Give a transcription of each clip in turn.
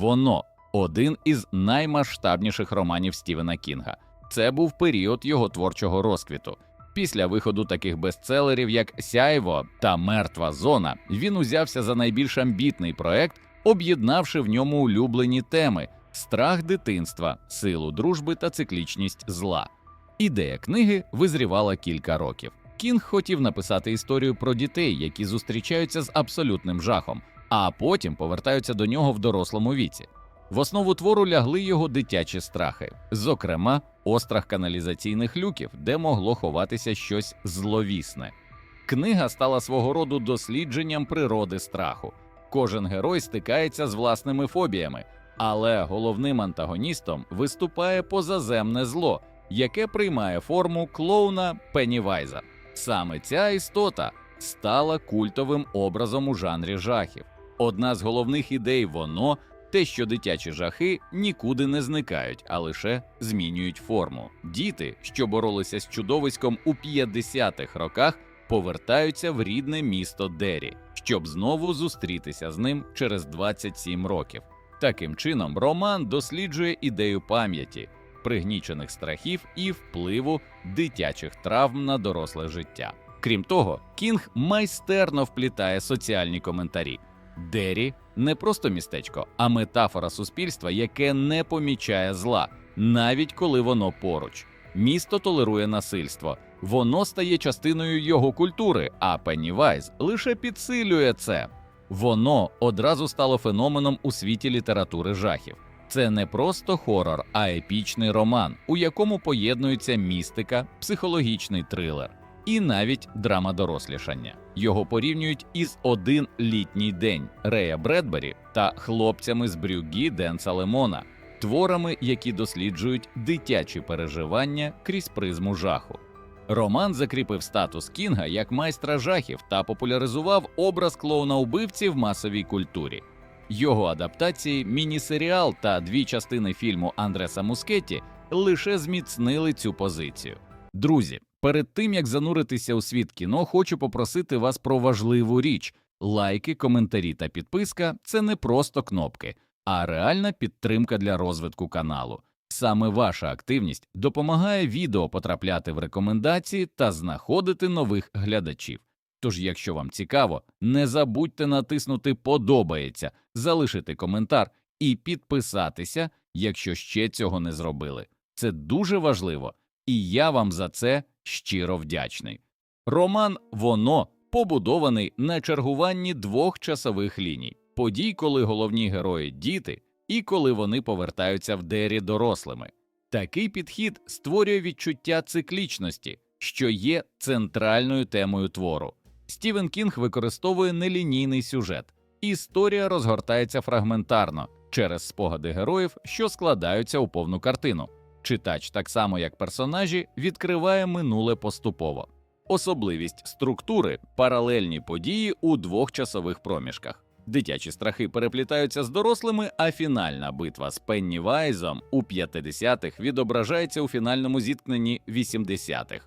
Воно один із наймасштабніших романів Стівена Кінга. Це був період його творчого розквіту. Після виходу таких бестселерів, як Сяйво та Мертва зона, він узявся за найбільш амбітний проект, об'єднавши в ньому улюблені теми: страх дитинства, силу дружби та циклічність зла. Ідея книги визрівала кілька років. Кінг хотів написати історію про дітей, які зустрічаються з абсолютним жахом, а потім повертаються до нього в дорослому віці. В основу твору лягли його дитячі страхи, зокрема, острах каналізаційних люків, де могло ховатися щось зловісне. Книга стала свого роду дослідженням природи страху. Кожен герой стикається з власними фобіями, але головним антагоністом виступає позаземне зло, яке приймає форму клоуна Пеннівайза. Саме ця істота стала культовим образом у жанрі жахів. Одна з головних ідей воно те, що дитячі жахи нікуди не зникають, а лише змінюють форму. Діти, що боролися з чудовиськом у 50-х роках, повертаються в рідне місто Дері, щоб знову зустрітися з ним через 27 років. Таким чином, роман досліджує ідею пам'яті, пригнічених страхів і впливу дитячих травм на доросле життя. Крім того, Кінг майстерно вплітає соціальні коментарі. Дері не просто містечко, а метафора суспільства, яке не помічає зла, навіть коли воно поруч. Місто толерує насильство, воно стає частиною його культури, а Пеннівайз лише підсилює це. Воно одразу стало феноменом у світі літератури жахів. Це не просто хорор, а епічний роман, у якому поєднується містика, психологічний трилер і навіть драма дорослішання. Його порівнюють із один літній день Рея Бредбері та хлопцями з брюгі Денса Лемона, творами, які досліджують дитячі переживання крізь призму жаху. Роман закріпив статус Кінга як майстра жахів та популяризував образ клоуна убивці в масовій культурі. Його адаптації, міні-серіал та дві частини фільму Андреса Мускетті лише зміцнили цю позицію. Друзі, перед тим як зануритися у світ кіно, хочу попросити вас про важливу річ: лайки, коментарі та підписка це не просто кнопки, а реальна підтримка для розвитку каналу. Саме ваша активність допомагає відео потрапляти в рекомендації та знаходити нових глядачів. Тож, якщо вам цікаво, не забудьте натиснути Подобається, залишити коментар і підписатися, якщо ще цього не зробили. Це дуже важливо, і я вам за це щиро вдячний. Роман Воно побудований на чергуванні двох часових ліній подій, коли головні герої діти, і коли вони повертаються в дері дорослими. Такий підхід створює відчуття циклічності, що є центральною темою твору. Стівен Кінг використовує нелінійний сюжет. Історія розгортається фрагментарно через спогади героїв, що складаються у повну картину. Читач, так само як персонажі, відкриває минуле поступово. Особливість структури паралельні події у двох часових проміжках. Дитячі страхи переплітаються з дорослими, а фінальна битва з Пеннівайзом у 50-х відображається у фінальному зіткненні 80-х.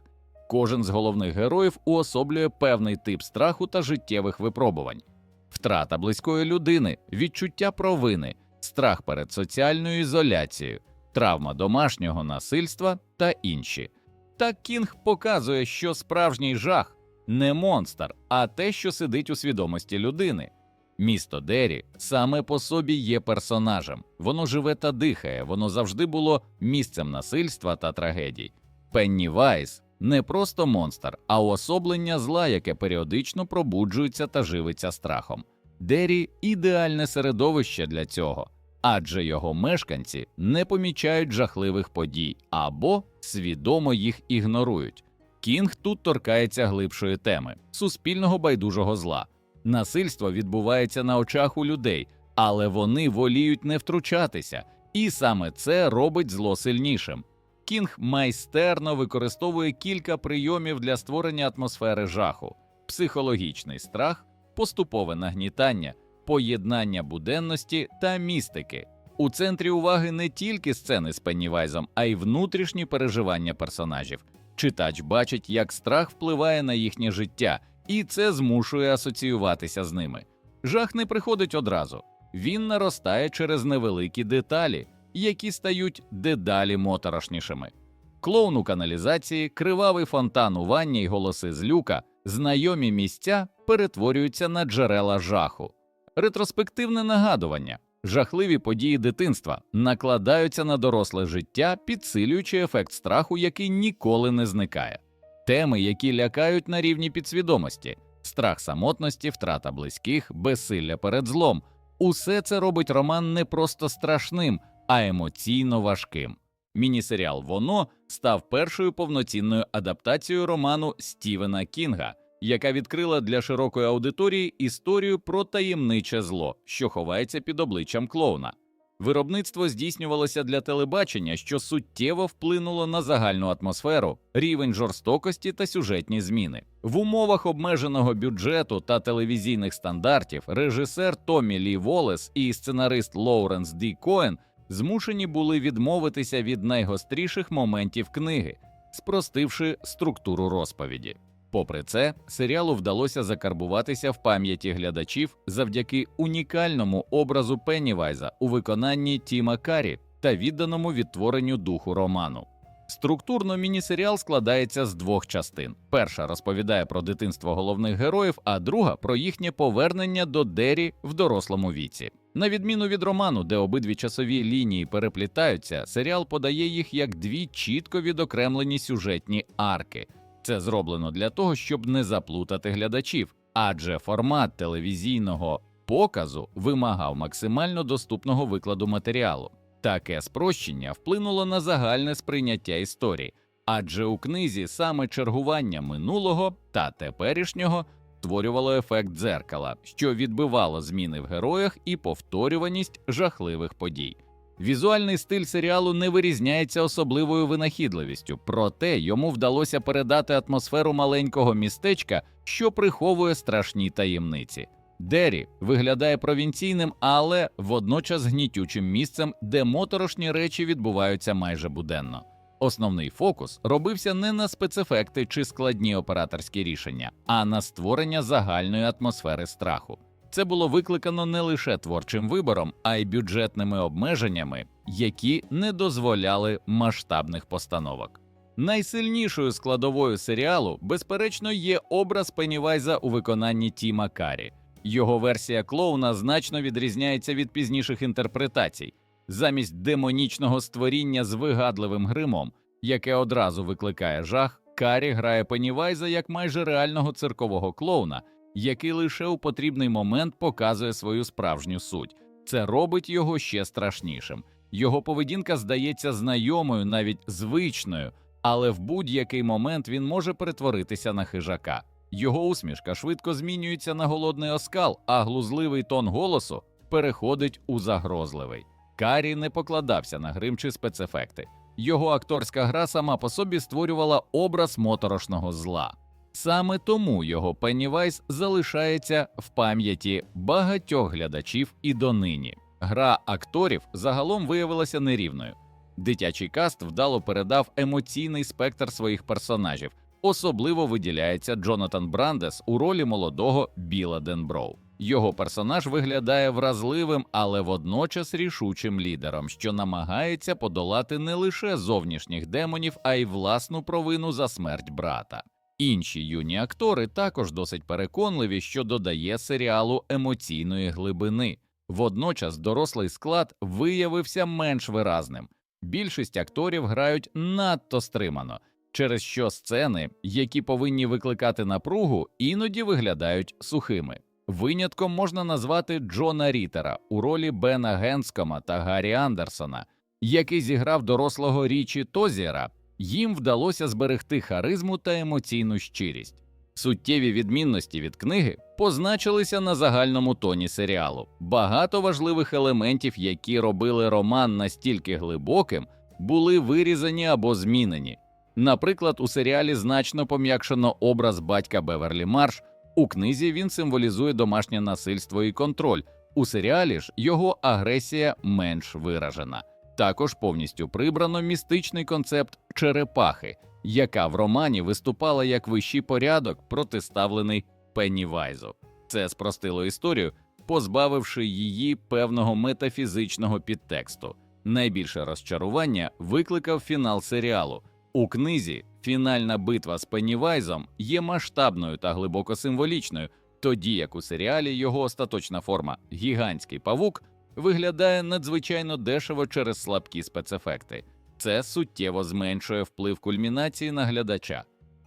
Кожен з головних героїв уособлює певний тип страху та життєвих випробувань. Втрата близької людини, відчуття провини, страх перед соціальною ізоляцією, травма домашнього насильства та інші. Так Кінг показує, що справжній жах не монстр, а те, що сидить у свідомості людини. Місто Дері саме по собі є персонажем, воно живе та дихає, воно завжди було місцем насильства та трагедій. Пеннівайз не просто монстр, а уособлення зла, яке періодично пробуджується та живиться страхом. Дері ідеальне середовище для цього, адже його мешканці не помічають жахливих подій або свідомо їх ігнорують. Кінг тут торкається глибшої теми суспільного байдужого зла. Насильство відбувається на очах у людей, але вони воліють не втручатися, і саме це робить зло сильнішим. Кінг майстерно використовує кілька прийомів для створення атмосфери жаху: психологічний страх, поступове нагнітання, поєднання буденності та містики. У центрі уваги не тільки сцени з Пеннівайзом, а й внутрішні переживання персонажів. Читач бачить, як страх впливає на їхнє життя, і це змушує асоціюватися з ними. Жах не приходить одразу. він наростає через невеликі деталі, які стають дедалі моторошнішими. Клоун у каналізації, кривавий фонтан у ванні й голоси з люка, знайомі місця перетворюються на джерела жаху. Ретроспективне нагадування, жахливі події дитинства накладаються на доросле життя, підсилюючи ефект страху, який ніколи не зникає. Теми, які лякають на рівні підсвідомості, страх самотності, втрата близьких, безсилля перед злом. Усе це робить роман не просто страшним, а емоційно важким. Мінісеріал Воно став першою повноцінною адаптацією роману Стівена Кінга, яка відкрила для широкої аудиторії історію про таємниче зло, що ховається під обличчям клоуна. Виробництво здійснювалося для телебачення, що суттєво вплинуло на загальну атмосферу, рівень жорстокості та сюжетні зміни. В умовах обмеженого бюджету та телевізійних стандартів режисер Томі Лі Волес і сценарист Лоуренс Ді Коен змушені були відмовитися від найгостріших моментів книги, спростивши структуру розповіді. Попри це, серіалу вдалося закарбуватися в пам'яті глядачів завдяки унікальному образу Пеннівайза у виконанні Тіма Карі та відданому відтворенню духу роману. Структурно мінісеріал складається з двох частин: перша розповідає про дитинство головних героїв, а друга про їхнє повернення до Дері в дорослому віці. На відміну від роману, де обидві часові лінії переплітаються, серіал подає їх як дві чітко відокремлені сюжетні арки. Це зроблено для того, щоб не заплутати глядачів, адже формат телевізійного показу вимагав максимально доступного викладу матеріалу. Таке спрощення вплинуло на загальне сприйняття історії, адже у книзі саме чергування минулого та теперішнього створювало ефект дзеркала, що відбивало зміни в героях і повторюваність жахливих подій. Візуальний стиль серіалу не вирізняється особливою винахідливістю, проте йому вдалося передати атмосферу маленького містечка, що приховує страшні таємниці. Дері виглядає провінційним, але водночас гнітючим місцем, де моторошні речі відбуваються майже буденно. Основний фокус робився не на спецефекти чи складні операторські рішення, а на створення загальної атмосфери страху. Це було викликано не лише творчим вибором, а й бюджетними обмеженнями, які не дозволяли масштабних постановок. Найсильнішою складовою серіалу, безперечно, є образ Пеннівайза у виконанні Тіма Карі. Його версія клоуна значно відрізняється від пізніших інтерпретацій. Замість демонічного створіння з вигадливим гримом, яке одразу викликає жах, Карі грає Пеннівайза як майже реального циркового клоуна, який лише у потрібний момент показує свою справжню суть. Це робить його ще страшнішим. Його поведінка здається знайомою, навіть звичною, але в будь-який момент він може перетворитися на хижака. Його усмішка швидко змінюється на голодний оскал, а глузливий тон голосу переходить у загрозливий. Карі не покладався на грим чи спецефекти. Його акторська гра сама по собі створювала образ моторошного зла. Саме тому його Пеннівайз залишається в пам'яті багатьох глядачів і донині. Гра акторів загалом виявилася нерівною. Дитячий каст вдало передав емоційний спектр своїх персонажів. Особливо виділяється Джонатан Брандес у ролі молодого Біла Денброу. Його персонаж виглядає вразливим, але водночас рішучим лідером, що намагається подолати не лише зовнішніх демонів, а й власну провину за смерть брата. Інші юні актори також досить переконливі, що додає серіалу емоційної глибини. Водночас дорослий склад виявився менш виразним. Більшість акторів грають надто стримано, через що сцени, які повинні викликати напругу, іноді виглядають сухими. Винятком можна назвати Джона Рітера у ролі Бена Генскома та Гаррі Андерсона, який зіграв дорослого Річі Тозіра. Їм вдалося зберегти харизму та емоційну щирість. Суттєві відмінності від книги позначилися на загальному тоні серіалу. Багато важливих елементів, які робили роман настільки глибоким, були вирізані або змінені. Наприклад, у серіалі значно пом'якшено образ батька Беверлі Марш. У книзі він символізує домашнє насильство і контроль. У серіалі ж його агресія менш виражена. Також повністю прибрано містичний концепт черепахи, яка в романі виступала як вищий порядок, протиставлений Пеннівайзу. Це спростило історію позбавивши її певного метафізичного підтексту. Найбільше розчарування викликав фінал серіалу. У книзі фінальна битва з Пеннівайзом є масштабною та глибоко символічною, тоді як у серіалі його остаточна форма гігантський павук виглядає надзвичайно дешево через слабкі спецефекти. Це суттєво зменшує вплив кульмінації на глядача.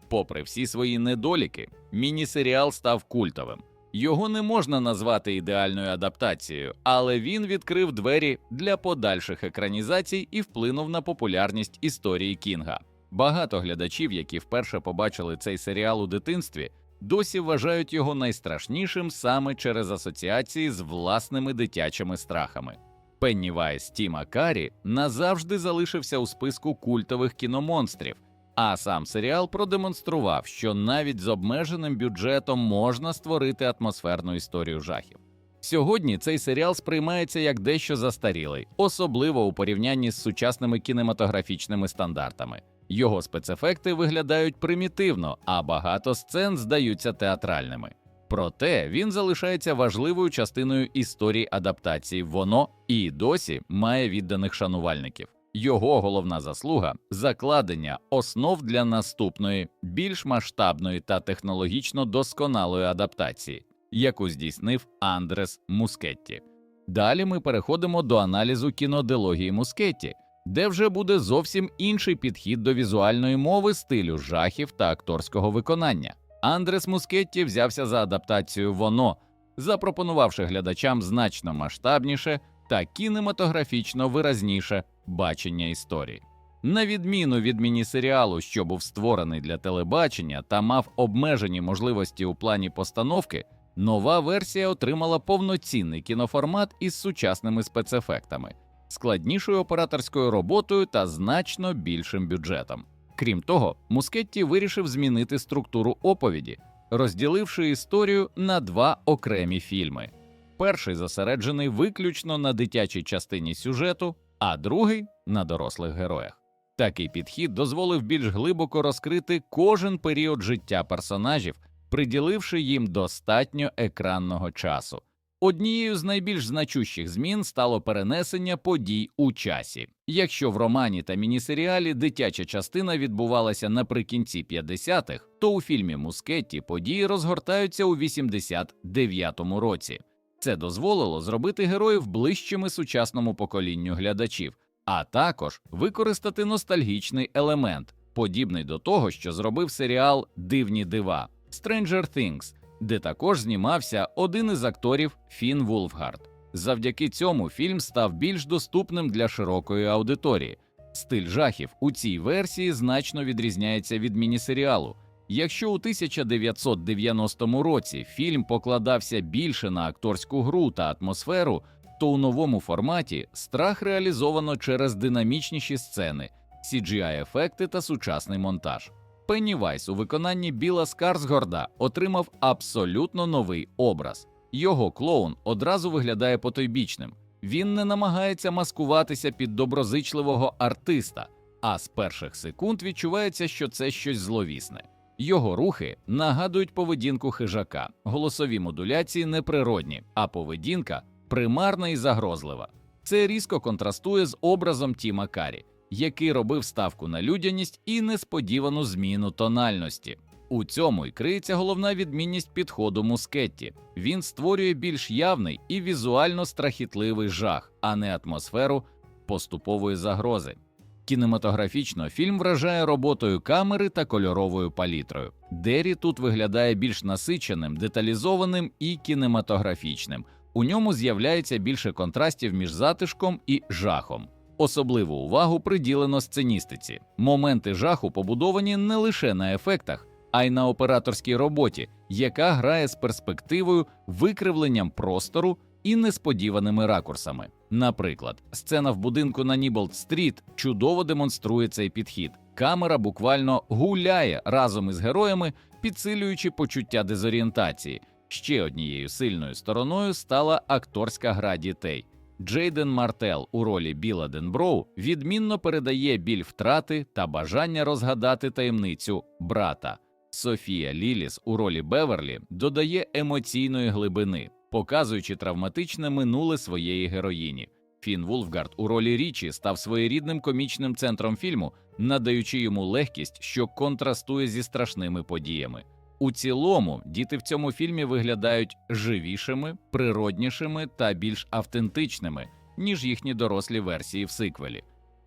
Попри всі свої недоліки, міні-серіал став культовим. Його не можна назвати ідеальною адаптацією, але він відкрив двері для подальших екранізацій і вплинув на популярність історії Кінга. Багато глядачів, які вперше побачили цей серіал у дитинстві, досі вважають його найстрашнішим саме через асоціації з власними дитячими страхами. Пеннівайз Тіма Карі назавжди залишився у списку культових кіномонстрів, а сам серіал продемонстрував, що навіть з обмеженим бюджетом можна створити атмосферну історію жахів. Сьогодні цей серіал сприймається як дещо застарілий, особливо у порівнянні з сучасними кінематографічними стандартами. Його спецефекти виглядають примітивно, а багато сцен здаються театральними. Проте він залишається важливою частиною історії адаптації. Воно і досі має відданих шанувальників. Його головна заслуга закладення основ для наступної, більш масштабної та технологічно досконалої адаптації, яку здійснив Андрес Мускетті. Далі ми переходимо до аналізу кінодилогії Мускетті, де вже буде зовсім інший підхід до візуальної мови, стилю жахів та акторського виконання. Андрес Мускетті взявся за адаптацію воно, запропонувавши глядачам значно масштабніше та кінематографічно виразніше бачення історії. На відміну від міні-серіалу, що був створений для телебачення та мав обмежені можливості у плані постановки, нова версія отримала повноцінний кіноформат із сучасними спецефектами, складнішою операторською роботою та значно більшим бюджетом. Крім того, Мускетті вирішив змінити структуру оповіді, розділивши історію на два окремі фільми. Перший зосереджений виключно на дитячій частині сюжету, а другий на дорослих героях. Такий підхід дозволив більш глибоко розкрити кожен період життя персонажів, приділивши їм достатньо екранного часу. Однією з найбільш значущих змін стало перенесення подій у часі. Якщо в романі та мінісеріалі дитяча частина відбувалася наприкінці 50-х, то у фільмі Мускетті події розгортаються у 89-му році. Це дозволило зробити героїв ближчими сучасному поколінню глядачів, а також використати ностальгічний елемент, подібний до того, що зробив серіал Дивні дива Stranger Things, де також знімався один із акторів Фін Вулфгард. Завдяки цьому фільм став більш доступним для широкої аудиторії. Стиль жахів у цій версії значно відрізняється від мінісеріалу. Якщо у 1990 році фільм покладався більше на акторську гру та атмосферу, то у новому форматі страх реалізовано через динамічніші сцени, cgi ефекти та сучасний монтаж. Пеннівайс у виконанні Біла Скарсгорда отримав абсолютно новий образ. Його клоун одразу виглядає потойбічним. Він не намагається маскуватися під доброзичливого артиста, а з перших секунд відчувається, що це щось зловісне. Його рухи нагадують поведінку хижака, голосові модуляції неприродні, а поведінка примарна і загрозлива. Це різко контрастує з образом Тіма Карі, який робив ставку на людяність і несподівану зміну тональності. У цьому й криється головна відмінність підходу Мускетті. Він створює більш явний і візуально страхітливий жах, а не атмосферу поступової загрози. Кінематографічно фільм вражає роботою камери та кольоровою палітрою. Дері тут виглядає більш насиченим, деталізованим і кінематографічним. У ньому з'являється більше контрастів між затишком і жахом. Особливу увагу приділено сценістиці. Моменти жаху побудовані не лише на ефектах, а й на операторській роботі, яка грає з перспективою, викривленням простору і несподіваними ракурсами. Наприклад, сцена в будинку на Ніболт Стріт чудово демонструє цей підхід. Камера буквально гуляє разом із героями, підсилюючи почуття дезорієнтації. Ще однією сильною стороною стала акторська гра дітей. Джейден Мартел у ролі Біла Денброу відмінно передає біль втрати та бажання розгадати таємницю брата. Софія Ліліс у ролі Беверлі додає емоційної глибини. показуючи травматичне минуле своєї героїні. Фін Вулфгард у ролі Річі став своєрідним комічним центром фільму, надаючи йому легкість, що контрастує зі страшними подіями. У цілому діти в цьому фільмі виглядають живішими, природнішими та більш автентичними, ніж їхні дорослі версії в сиквелі.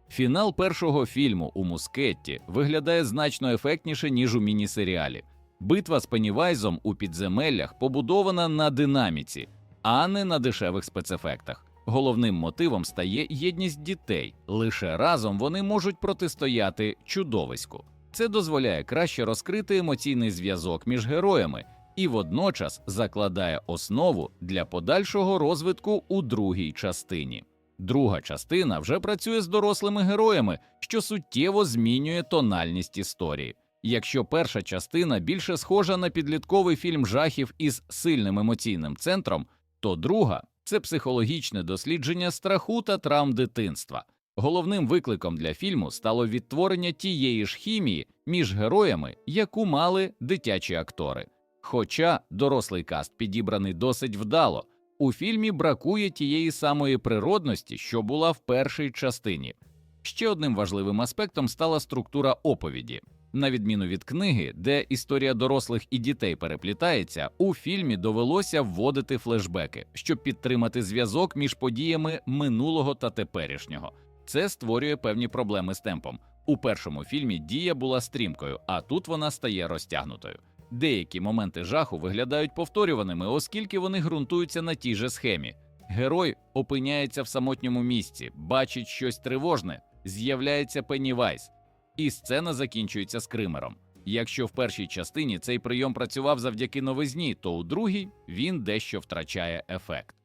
Фінал першого фільму у Мускетті виглядає значно ефектніше, ніж у міні-серіалі. Битва з Пеннівайзом у підземеллях побудована на динаміці, а не на дешевих спецефектах. Головним мотивом стає єдність дітей. Лише разом вони можуть протистояти чудовиську. Це дозволяє краще розкрити емоційний зв'язок між героями і водночас закладає основу для подальшого розвитку у другій частині. Друга частина вже працює з дорослими героями, що суттєво змінює тональність історії. Якщо перша частина більше схожа на підлітковий фільм жахів із сильним емоційним центром, то друга це психологічне дослідження страху та травм дитинства. Головним викликом для фільму стало відтворення тієї ж хімії між героями, яку мали дитячі актори. Хоча дорослий каст підібраний досить вдало, у фільмі бракує тієї самої природності, що була в першій частині. Ще одним важливим аспектом стала структура оповіді. На відміну від книги, де історія дорослих і дітей переплітається, у фільмі довелося вводити флешбеки, щоб підтримати зв'язок між подіями минулого та теперішнього. Це створює певні проблеми з темпом. У першому фільмі дія була стрімкою, а тут вона стає розтягнутою. Деякі моменти жаху виглядають повторюваними, оскільки вони ґрунтуються на тій же схемі. Герой опиняється в самотньому місці, бачить щось тривожне, з'являється Пеннівайз, і сцена закінчується скримером. Якщо в першій частині цей прийом працював завдяки новизні, то у другій він дещо втрачає ефект.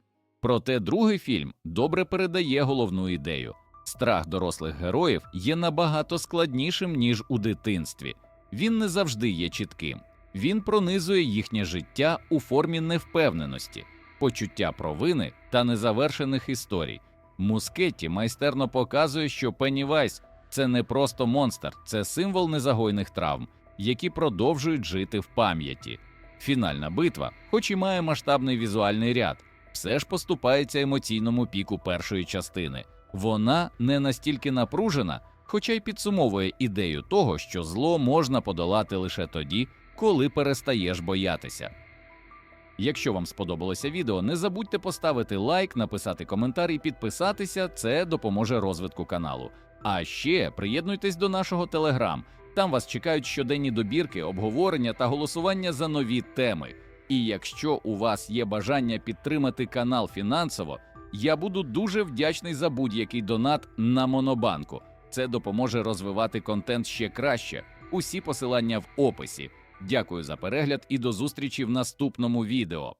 Проте другий фільм добре передає головну ідею. Страх дорослих героїв є набагато складнішим, ніж у дитинстві. Він не завжди є чітким. Він пронизує їхнє життя у формі невпевненості, почуття провини та незавершених історій. Мускетті майстерно показує, що Пеннівайз – це не просто монстр, це символ незагойних травм, які продовжують жити в пам'яті. Фінальна битва, хоч і має масштабний візуальний ряд, все ж поступається емоційному піку першої частини. Вона не настільки напружена, хоча й підсумовує ідею того, що зло можна подолати лише тоді, коли перестаєш боятися. Якщо вам сподобалося відео, не забудьте поставити лайк, написати коментар і підписатися, це допоможе розвитку каналу. А ще приєднуйтесь до нашого телеграм. Там вас чекають щоденні добірки, обговорення та голосування за нові теми. І якщо у вас є бажання підтримати канал фінансово, я буду дуже вдячний за будь-який донат на Монобанку. Це допоможе розвивати контент ще краще. Усі посилання в описі. Дякую за перегляд і до зустрічі в наступному відео.